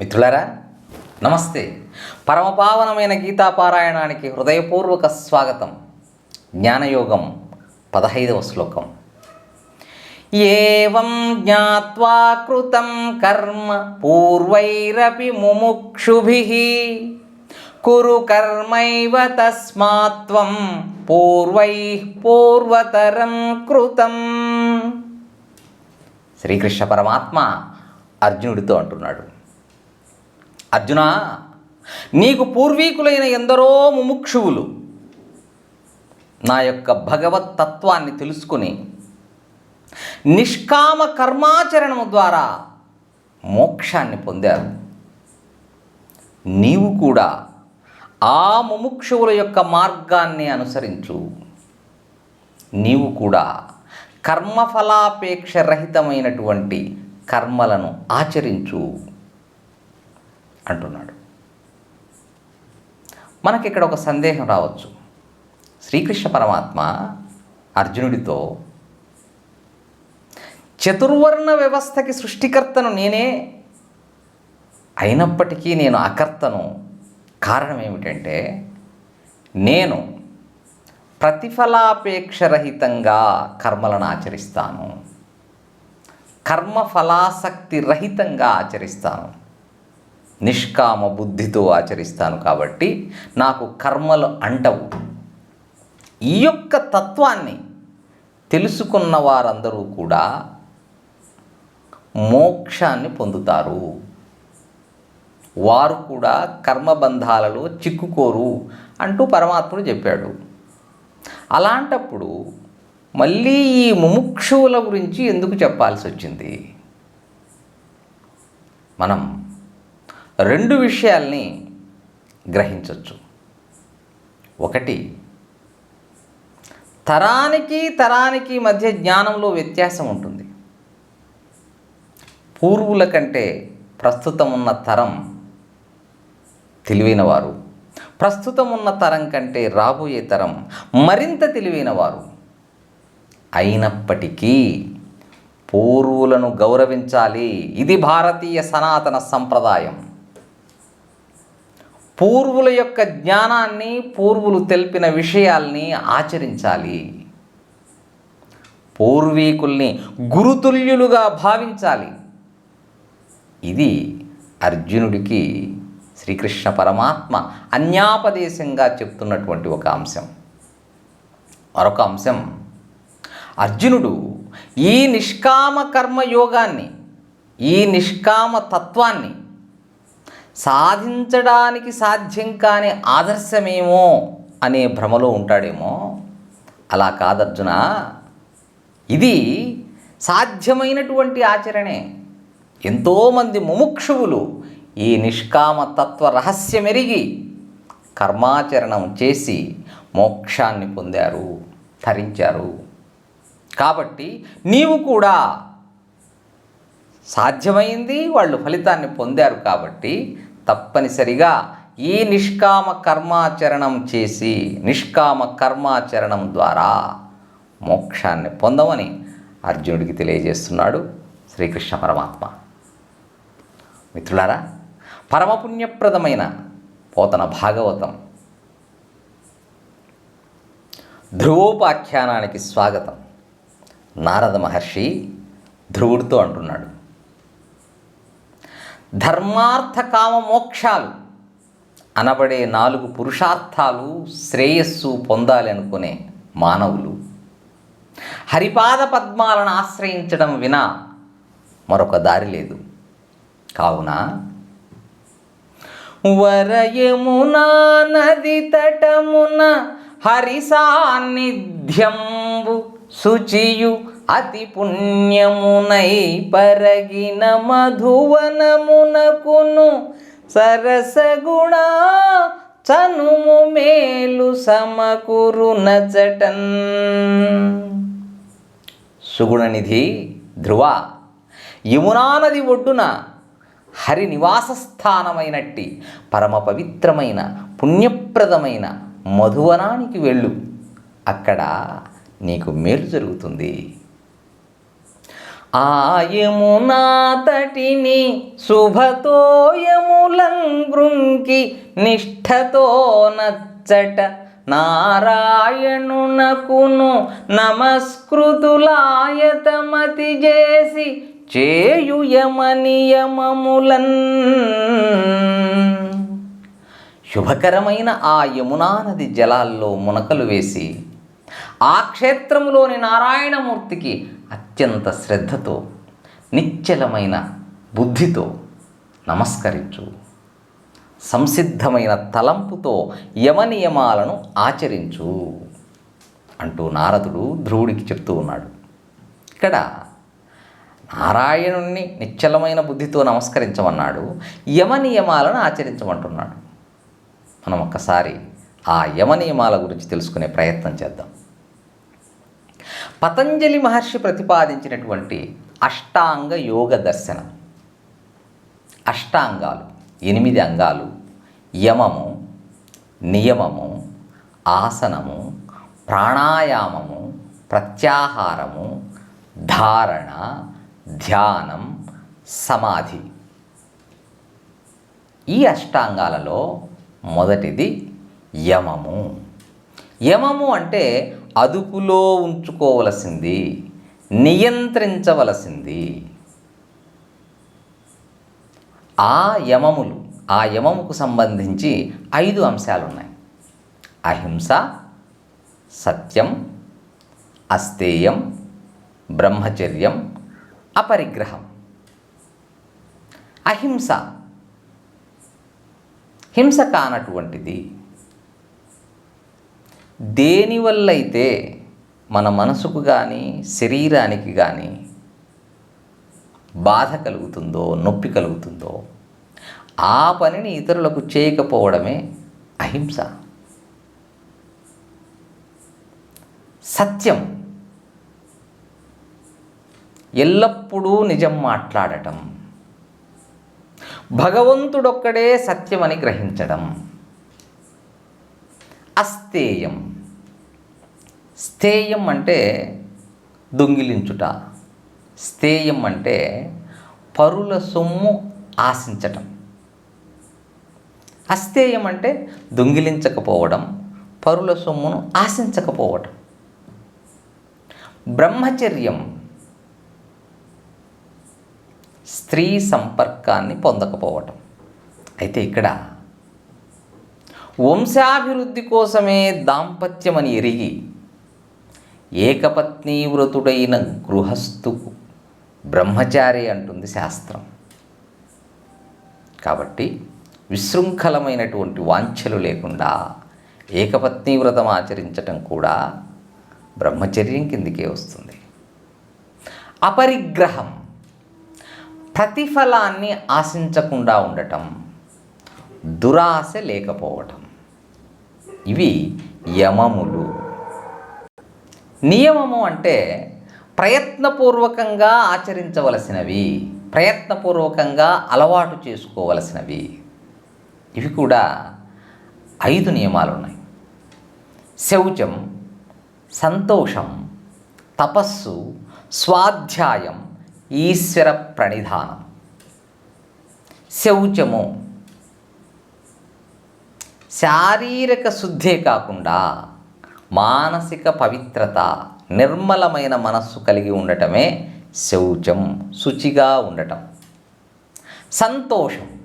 మిత్రులారా నమస్తే. పరమపావనమైన గీతాపారాయణానికి హృదయపూర్వక స్వాగతం. జ్ఞానయోగం పదహైదవ శ్లోకం. ఏం జ్ఞావా కృతం కర్మ పూర్వైరపి ముముక్షుభి. కురు కర్మైవ తస్మాత్వం పూర్వై పూర్వతరం కృతం. శ్రీకృష్ణ పరమాత్మ అర్జునుడితో అంటున్నాడు. అర్జున నీకు పూర్వీకులైన ఎందరో ముముక్షువులు నా యొక్క భగవత్ తత్వాన్ని తెలుసుకుని నిష్కామ కర్మాచరణము ద్వారా మోక్షాన్ని పొందారు. నీవు కూడా ఆ ముముక్షువుల యొక్క మార్గాన్ని అనుసరించు. నీవు కూడా కర్మఫలాపేక్ష రహితమైనటువంటి కర్మలను ఆచరించు. అంటున్నాడు. మనకి ఇక్కడ ఒక సందేహం రావచ్చు. శ్రీకృష్ణ పరమాత్మ అర్జునుడితో చతుర్వర్ణ వ్యవస్థకి సృష్టికర్తను నేనే అయినప్పటికీ నేను అకర్తను కారణం ఏమిటంటే నేను ప్రతిఫలాపేక్షరహితంగా కర్మలను ఆచరిస్తాను. కర్మఫలాసక్తి రహితంగా ఆచరిస్తాను. నిష్కామ బుద్ధితో ఆచరిస్తాను కాబట్టి నాకు కర్మలు అంటవు. ఈ యొక్క తత్వాన్ని తెలుసుకున్న వారందరూ కూడా మోక్షాన్ని పొందుతారు. వారు కూడా కర్మబంధాలలో చిక్కుకోరు అంటూ పరమాత్ముడు చెప్పాడు. అలాంటప్పుడు మళ్ళీ ఈ ముముక్షువుల గురించి ఎందుకు చెప్పాల్సి వచ్చింది మనం రెండు విషయాల్ని గ్రహించవచ్చు ఒకటి తరానికి తరానికి మధ్య జ్ఞానంలో వ్యత్యాసం ఉంటుంది. పూర్వుల కంటే ప్రస్తుతం ఉన్న తరం తెలివైన వారు ప్రస్తుతం ఉన్న తరం కంటే రాబోయే తరం మరింత తెలివైన వారు అయినప్పటికీ పూర్వులను గౌరవించాలి. ఇది భారతీయ సనాతన సంప్రదాయం. పూర్వుల యొక్క జ్ఞానాన్ని పూర్వులు తెలిపిన విషయాల్ని ఆచరించాలి. పూర్వీకుల్ని గురుతుల్యులుగా భావించాలి. ఇది అర్జునుడికి శ్రీకృష్ణ పరమాత్మ అన్యాపదేశంగా చెప్తున్నటువంటి ఒక అంశం. మరొక అంశం అర్జునుడు ఈ నిష్కామ కర్మయోగాన్ని ఈ నిష్కామ తత్వాన్ని సాధించడానికి సాధ్యం కాని ఆదర్శమేమో అనే భ్రమలో ఉంటాడేమో? అలా కాదర్జున? ఇది సాధ్యమైనటువంటి ఆచరణే. ఎంతోమంది ముముక్షువులు ఈ నిష్కామ తత్వ రహస్యమెరిగి కర్మాచరణం చేసి మోక్షాన్ని పొందారు ధరించారు. కాబట్టి నీవు కూడా సాధ్యమైంది వాళ్ళు ఫలితాన్ని పొందారు కాబట్టి తప్పనిసరిగా ఈ నిష్కామ కర్మాచరణం చేసి నిష్కామ కర్మాచరణం ద్వారా మోక్షాన్ని పొందమని అర్జునుడికి తెలియజేస్తున్నాడు శ్రీకృష్ణ పరమాత్మ. మిత్రులారా పరమపుణ్యప్రదమైన పోతన భాగవతం ధ్రువోపాఖ్యానానికి స్వాగతం. నారద మహర్షి ధ్రువుడితో అంటున్నాడు ధర్మార్థ కామ మోక్షాలు అనబడే నాలుగు పురుషార్థాలు శ్రేయస్సు పొందాలి అనుకునే మానవులు. హరిపాద పద్మాలను ఆశ్రయించడం వినా మరొక దారి లేదు. కావున వరయమునా నది తటమున హరి సాన్నిధ్యంబు శుచియు అతి పుణ్యమునై పరగిన మధువనమునకును సరసగుణ చనుము మేలు సమకురు నచటన్ సుగుణనిధి ధ్రువ యమునా నది ఒడ్డున హరి నివాస స్థానమైనట్టి పరమ పవిత్రమైన పుణ్యప్రదమైన మధువనానికి వెళ్ళు. అక్కడ నీకు మేలు జరుగుతుంది. ఆయమునా తటిని శుభతోయములంగృంకి నిష్ఠతో నచ్చట నారాయణునకును నమస్కృతులాయతమతి చేసి చేయుయమనియమములన్ శుభకరమైన ఆ యమునా నది జలాల్లో మునకలు వేసి ఆ క్షేత్రములోని నారాయణమూర్తికి అత్యంత శ్రద్ధతో నిశ్చలమైన బుద్ధితో నమస్కరించు. సంసిద్ధమైన తలంపుతో యమనియమాలను ఆచరించు అంటూ నారదుడు ధ్రువుడికి చెప్తూ ఉన్నాడు. ఇక్కడ నారాయణుణ్ణి నిశ్చలమైన బుద్ధితో నమస్కరించమన్నాడు యమ నియమాలను ఆచరించమంటున్నాడు. మనం ఒక్కసారి ఆ యమ నియమాల గురించి తెలుసుకునే ప్రయత్నం చేద్దాం. పతంజలి మహర్షి ప్రతిపాదించినటువంటి అష్టాంగ యోగ దర్శనం. అష్టాంగాలు ఎనిమిది అంగాలు యమము నియమము ఆసనము ప్రాణాయామము ప్రత్యాహారము ధారణ ధ్యానం సమాధి. ఈ అష్టాంగాలలో మొదటిది యమము. యమము అంటే అదుపులో ఉంచుకోవలసింది నియంత్రించవలసింది. ఆ యమములు ఆ యమముకు సంబంధించి ఐదు అంశాలు ఉన్నాయి అహింస సత్యం అస్తేయం బ్రహ్మచర్యం అపరిగ్రహం. అహింస హింస కానటువంటిది దేనివల్లైతే మన మనసుకు కానీ శరీరానికి కానీ బాధ కలుగుతుందో నొప్పి కలుగుతుందో ఆ పనిని ఇతరులకు చేయకపోవడమే అహింస. సత్యం. ఎల్లప్పుడూ నిజం మాట్లాడటం. భగవంతుడొక్కడే సత్యమని గ్రహించడం. అస్థేయం. స్థేయం అంటే దొంగిలించుట. స్థేయం అంటే పరుల సొమ్ము ఆశించటం. అస్థేయం అంటే దొంగిలించకపోవడం పరుల సొమ్మును ఆశించకపోవటం. బ్రహ్మచర్యం స్త్రీ సంపర్కాన్ని పొందకపోవటం. అయితే ఇక్కడ వంశాభివృద్ధి కోసమే దాంపత్యమని ఎరిగి ఏకపత్నీవ్రతుడైన గృహస్థుకు బ్రహ్మచారి అంటుంది శాస్త్రం. కాబట్టి విశృంఖలమైనటువంటి వాంఛలు లేకుండా ఏకపత్నీవ్రతం ఆచరించటం కూడా బ్రహ్మచర్యం కిందికే వస్తుంది. అపరిగ్రహం ప్రతిఫలాన్ని ఆశించకుండా ఉండటం దురాశ లేకపోవటం ఇవి యమములు నియమము అంటే ప్రయత్నపూర్వకంగా ఆచరించవలసినవి ప్రయత్నపూర్వకంగా అలవాటు చేసుకోవలసినవి. ఇవి కూడా ఐదు నియమాలు ఉన్నాయి శౌచం సంతోషం తపస్సు స్వాధ్యాయం ఈశ్వర ప్రణిధానం. శౌచము శారీరక శుద్ధే కాకుండా మానసిక పవిత్రత నిర్మలమైన మనస్సు కలిగి ఉండటమే శౌచం శుచిగా ఉండటం. సంతోషం.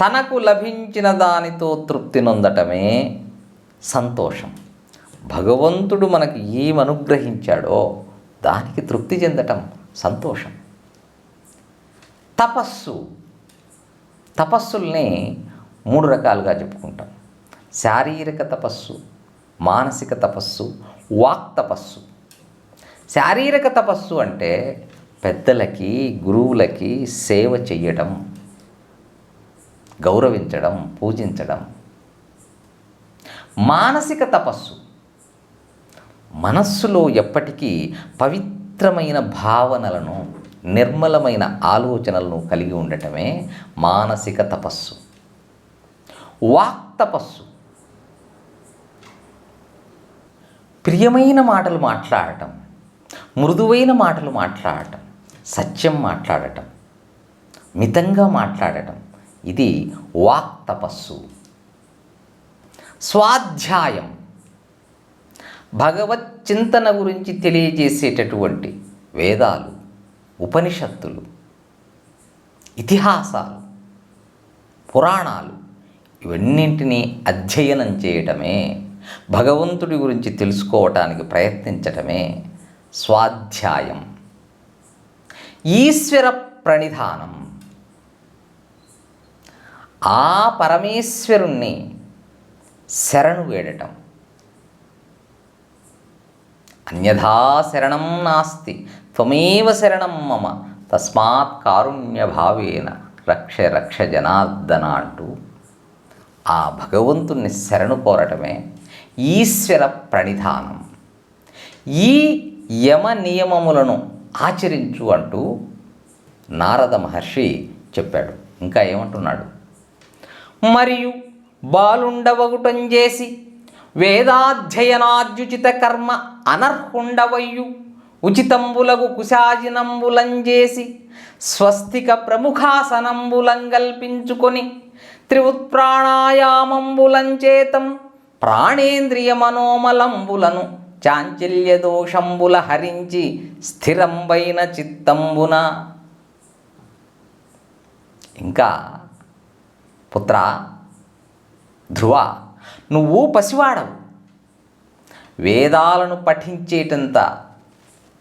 తనకు లభించిన దానితో తృప్తి నొందటమే సంతోషం. భగవంతుడు మనకి ఏం అనుగ్రహించాడో దానికి తృప్తి చెందటం సంతోషం. తపస్సు. తపస్సుల్ని మూడు రకాలుగా చెప్పుకుంటాం. శారీరక తపస్సు మానసిక తపస్సు వాక్ తపస్సు. శారీరక తపస్సు అంటే పెద్దలకి గురువులకి సేవ చెయ్యడం గౌరవించడం పూజించడం. మానసిక తపస్సు. మనస్సులో ఎప్పటికీ పవిత్రమైన భావనలను నిర్మలమైన ఆలోచనలను కలిగి ఉండటమే మానసిక తపస్సు. వాక్ తపస్సు. ప్రియమైన మాటలు మాట్లాడటం మృదువైన మాటలు మాట్లాడటం సత్యం మాట్లాడటం మితంగా మాట్లాడటం ఇది వాక్ తపస్సు. స్వాధ్యాయం భగవత్ చింతన గురించి తెలియజేసేటటువంటి వేదాలు ఉపనిషత్తులు ఇతిహాసాలు పురాణాలు ఇవన్నింటినీ అధ్యయనం చేయటమే భగవంతుడి గురించి తెలుసుకోవటానికి ప్రయత్నించటమే స్వాధ్యాయం. ఈశ్వర ప్రణిధానం. ఆ పరమేశ్వరుణ్ణి శరణు వేడటం. అన్యథా శరణం నాస్తి త్వమేవ శరణం మమ తస్మాత్ కారుణ్య భావేన రక్ష రక్ష జనార్దన అంటూ ఆ భగవంతుణ్ణి శరణు కోరటమే ఈశ్వర ప్రణిధానం. ఈ యమ నియమములను ఆచరించు అంటూ నారద మహర్షి చెప్పాడు. ఇంకా ఏమంటున్నాడు? మరియు బాలుండవగుటం చేసి వేదాధ్యయనాద్యుచిత కర్మ అనర్హుండవయ్యు. ఉచితంబులగు కుశాజినంబులంజేసి స్వస్తిక ప్రముఖాసనంబులం కల్పించుకొని త్రివుత్ప్రాణాయామంబులంచేతం ప్రాణేంద్రియ మనోమలంబులను చాంచల్య దోషంబుల హరించి స్థిరంబైన చిత్తంబున. ఇంకా పుత్ర ధ్రువ నువ్వు పసివాడవు. వేదాలను పఠించేటంత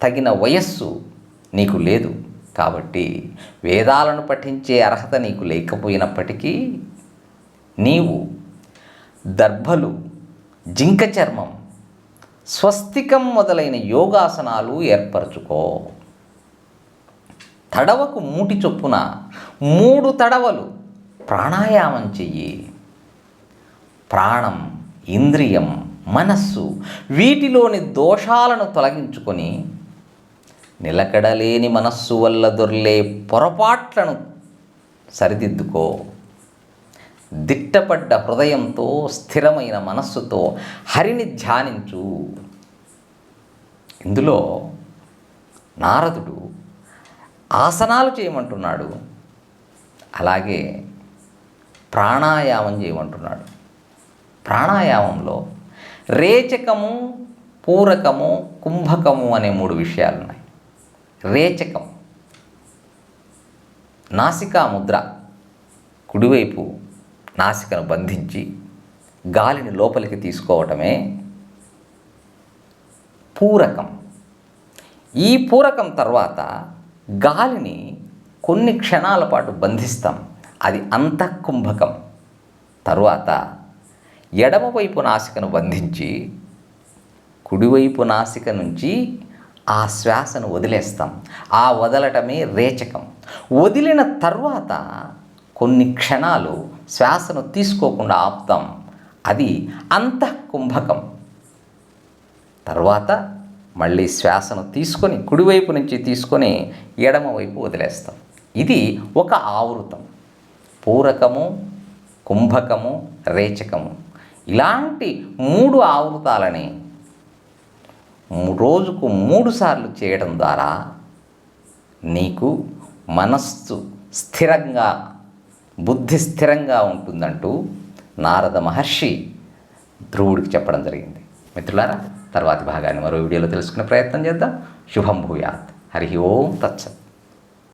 తగిన వయస్సు నీకు లేదు కాబట్టి వేదాలను పఠించే అర్హత నీకు లేకపోయినప్పటికీ నీవు దర్భలు జింక చర్మం స్వస్తికం మొదలైన యోగాసనాలు ఏర్పరచుకో. తడవకు మూటి చొప్పున మూడు తడవలు ప్రాణాయామం చెయ్యి. ప్రాణం ఇంద్రియం మనస్సు వీటిలోని దోషాలను తొలగించుకొని నిలకడలేని మనస్సు వల్ల దొర్లే పొరపాట్లను సరిదిద్దుకో. దిట్టపడ్డ హృదయంతో స్థిరమైన మనస్సుతో హరిని ధ్యానించు. ఇందులో నారదుడు ఆసనాలు చేయమంటున్నాడు. అలాగే ప్రాణాయామం చేయమంటున్నాడు. ప్రాణాయామంలో రేచకము పూరకము కుంభకము అనే మూడు విషయాలు ఉన్నాయి రేచకం నాసికా ముద్ర కుడివైపు నాసికను బంధించి గాలిని లోపలికి తీసుకోవటమే పూరకం. ఈ పూరకం తర్వాత గాలిని కొన్ని క్షణాల పాటు బంధిస్తాం. అది అంతఃకుంభకం. తరువాత ఎడమవైపు నాసికను బంధించి కుడివైపు నాసిక నుంచి ఆ శ్వాసను వదిలేస్తాం. ఆ వదలటమే రేచకం. వదిలిన తర్వాత కొన్ని క్షణాలు శ్వాసను తీసుకోకుండా ఆపుతాం. అది అంతఃకుంభకం తర్వాత మళ్ళీ శ్వాసను తీసుకొని కుడివైపు నుంచి తీసుకొని ఎడమవైపు వదిలేస్తాం. ఇది ఒక ఆవృతం. పూరకము కుంభకము రేచకము. ఇలాంటి మూడు ఆవృతాలని రోజుకు మూడు సార్లు చేయడం ద్వారా నీకు మనస్సు స్థిరంగా బుద్ధి స్థిరంగా ఉంటుందంటూ నారద మహర్షి ధ్రువుడికి చెప్పడం జరిగింది. మిత్రులారా తర్వాతి భాగాన్ని మరో వీడియోలో తెలుసుకునే ప్రయత్నం చేద్దాం. శుభం భూయాత్. హరి ఓం తత్సత్.